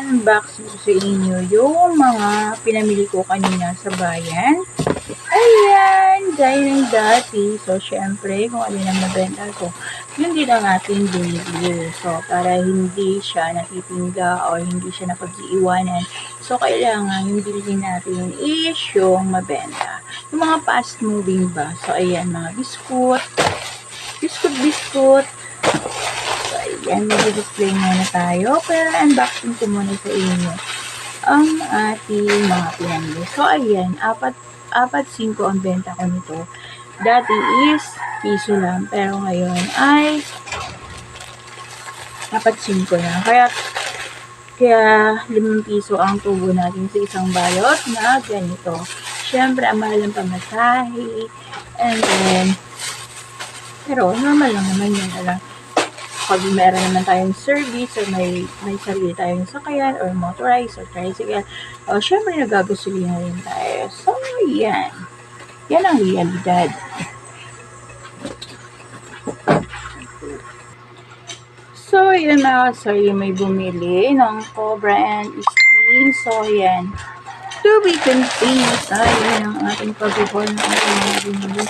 unboxing ko sa inyo yung mga pinamili ko kanina sa bayan. Ayan, gaya ng dati. So, syempre, kung ano yung nabenta ko, yun din ang ating binili. So, para hindi siya natitinda o hindi siya napag-iiwanan. So, kailangan yung bilhin natin is yung mabenta. Yung mga fast moving ba? So, ayan, mga biskut. Biskut, biskut. So, ayan, mag-display muna tayo. Pero unboxing ko muna sa inyo ang ating mga pinamili. So, ayan, apat, apat, singko ang benta ko nito. Dati is piso lang, pero ngayon ay apat, singko na. Kaya, kaya limang piso ang tubo natin sa isang balot na ganito. Siyempre, ang mahal ng pamasahe. And then, pero normal lang naman yun. Alam, pag meron naman tayong service or may, may sarili tayong sakayan or motorized or tricycle, o syempre nagagasolina rin tayo. So, yan. Yan ang realidad. So, yan mga sorry, may bumili ng Cobra and Steam. So, yan. To be continued. So, yan ang ating pag-report ng ating mga.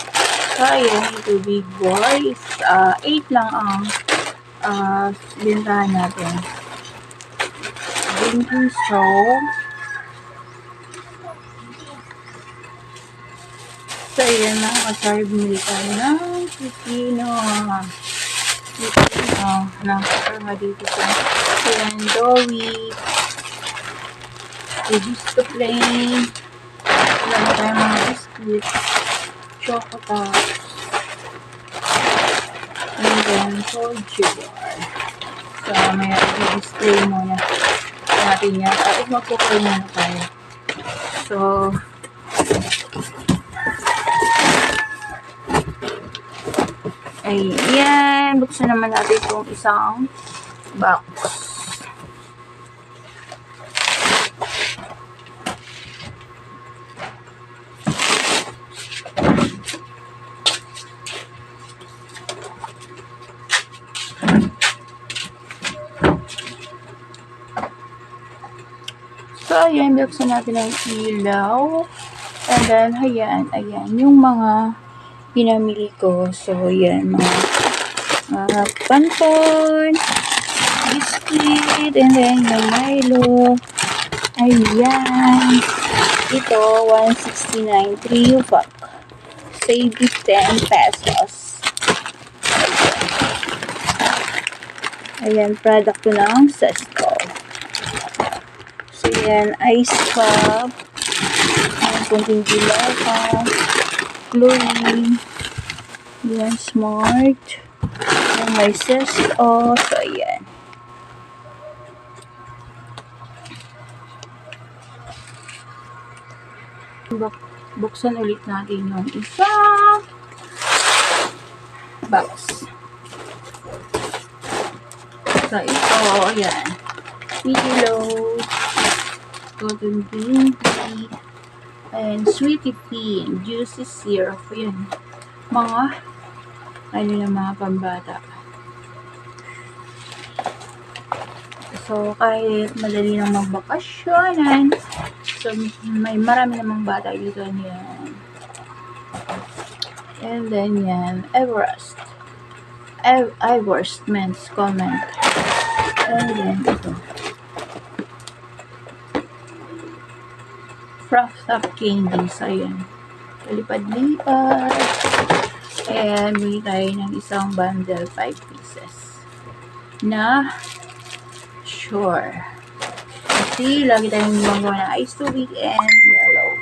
So, yan, ito big boys. Uh, 8 lang ang uh, bintahan natin. Drinking straw. So, yan na. Sorry, bumili tayo ng pipino. Pipino. Nakakama dito sa doughy. Reduce to plain. Wala na tayo mga biscuits. Choco. Then, cold sugar. So, may i-display muna natin yan. Tapos magpupay muna tayo. So, ayan. Buksan naman natin itong isang box. So, ayan, buksan natin ang ilaw. And then, ayan, ayan, yung mga pinamili ko. So, ayan, mga uh, panton, biscuit, and then yung Milo. Ayan. Ito, 169, 3 pack. Save you 10 pesos. Ayan, product ko ng Sesto. So, yan, ice cup. Ayan, kunting dilaw pa. Glowing. Yan, smart. Ayan, may Sesto. So, ayan. Buk buksan ulit natin yung isa box. So, ito, ayan. Pillows, cotton candy, and sweetie pea, juicy syrup. Yan. Mga, ano na mga pambata. So, kahit madali lang magbakasyonan, so, may marami namang bata dito niyan. And then yan, Everest. Ev Everest men's comment. And then ito. Froth up candies. Ayan. Palipad-lipad. Ayan, bili tayo ng isang bundle, 5 pieces. Na sure. Kasi lagi tayong gumagawa ng ice tubig and yellow.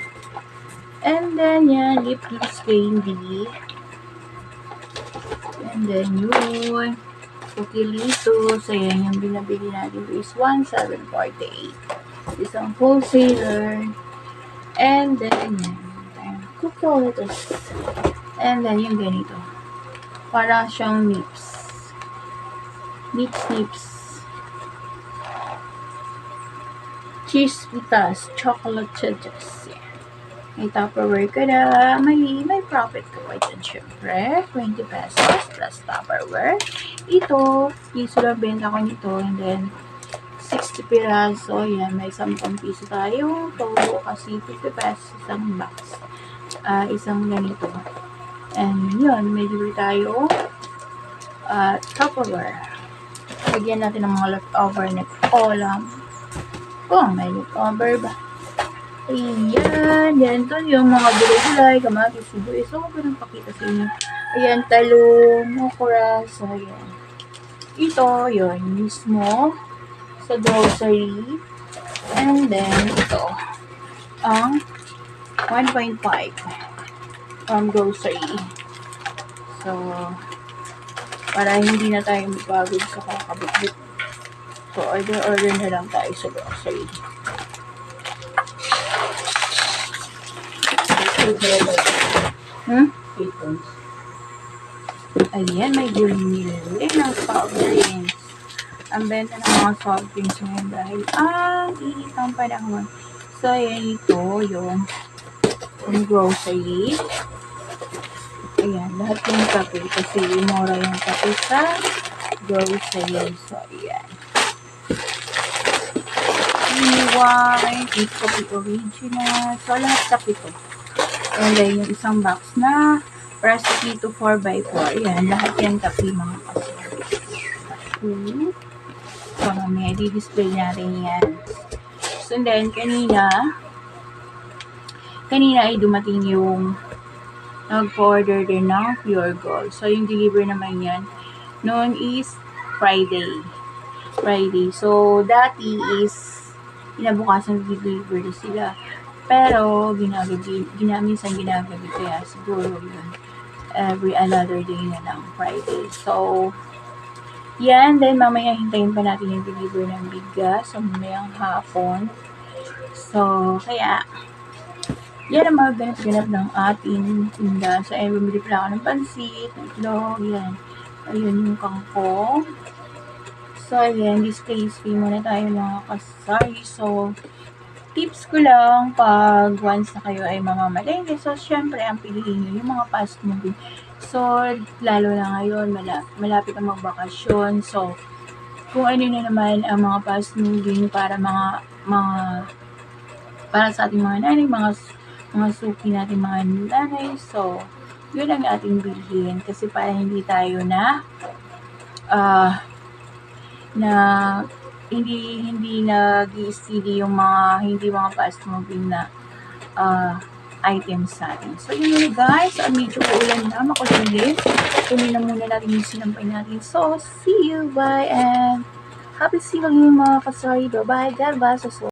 And then yan, lip gloss candy. And then yun, Pukilito. So, yan yung binabili natin is 1,748. Isang wholesaler. And then, yan. Kukulitos. And then, yung ganito. Para siyang nips. Nips, nips. Cheese pitas. Chocolate chips. Yan. May Tupperware ka na. May, may profit ka pa dyan, syempre. 20 pesos plus Tupperware. Ito, piso lang benta ko nito. And then, 60 piraso. Yan, may 10 piso tayo. Togo kasi 50 pesos isang box. Ah, isang ganito. And yun, may libre tayo. At Tupperware. Lagyan natin ng mga leftover na kolam. Kung may leftover ba. Ayan, yan to yung mga gulay-gulay, kamatis, sibuyas. So, ko nang pakita sa inyo. Ayan, talong, okra, so ayan. Ito, yun, mismo sa grocery. And then, ito, ang 1.5 from grocery. So, para hindi na tayo mapagod sa kakabit So, order-order na lang tayo sa grocery. Hmm? Ayan, may bumili ng soft drinks. Ang benta ng mga soft drinks ngayon dahil ang init ang panahon. So, ayan ito, yung yung grocery. Ayan, lahat yung kape kasi mura yung kape sa grocery. So, ayan. Iwan, it's coffee original. So, lahat kape to. And then, yung isang box na recipe to 4x4. Yan, lahat yan kape mga kasi. Hmm. Mamaya, di-display natin yan. So, and then, kanina, kanina ay dumating yung nag-order din ng Pure Gold. So, yung deliver naman yan, noon is Friday. Friday. So, dati is, inabukasan deliver na sila. Pero, ginagabi, ginaminsan ginagabi kaya siguro yun every another day na lang, Friday. So, yan. Then, mamaya hintayin pa natin yung deliver ng bigas. So, mamayang hapon. So, kaya, yan ang mga ganap-ganap ng ating tinda. So, ayun, bumili pala ako ng pansit, itlog, yan. Ayun yung kangkong. So, ayan, displays fee muna tayo mga kasari. So, tips ko lang pag once na kayo ay mamamalengke. So, syempre, ang piliin nyo yung mga fast moving. So, lalo na ngayon, mala- malapit ang magbakasyon. So, kung ano na naman ang mga fast moving para mga, mga, para sa ating mga nanay, mga, mga suki natin mga nanay. So, yun ang ating bilhin. Kasi para hindi tayo na, ah, na hindi hindi nag-steady yung mga hindi mga fast moving na uh, items natin. So yun yun guys, uh, medyo uulan na, makulimlim. Kunin na muna natin yung sinampay natin. So, see you, bye, and happy sailing mga kasari. Bye, God bless us.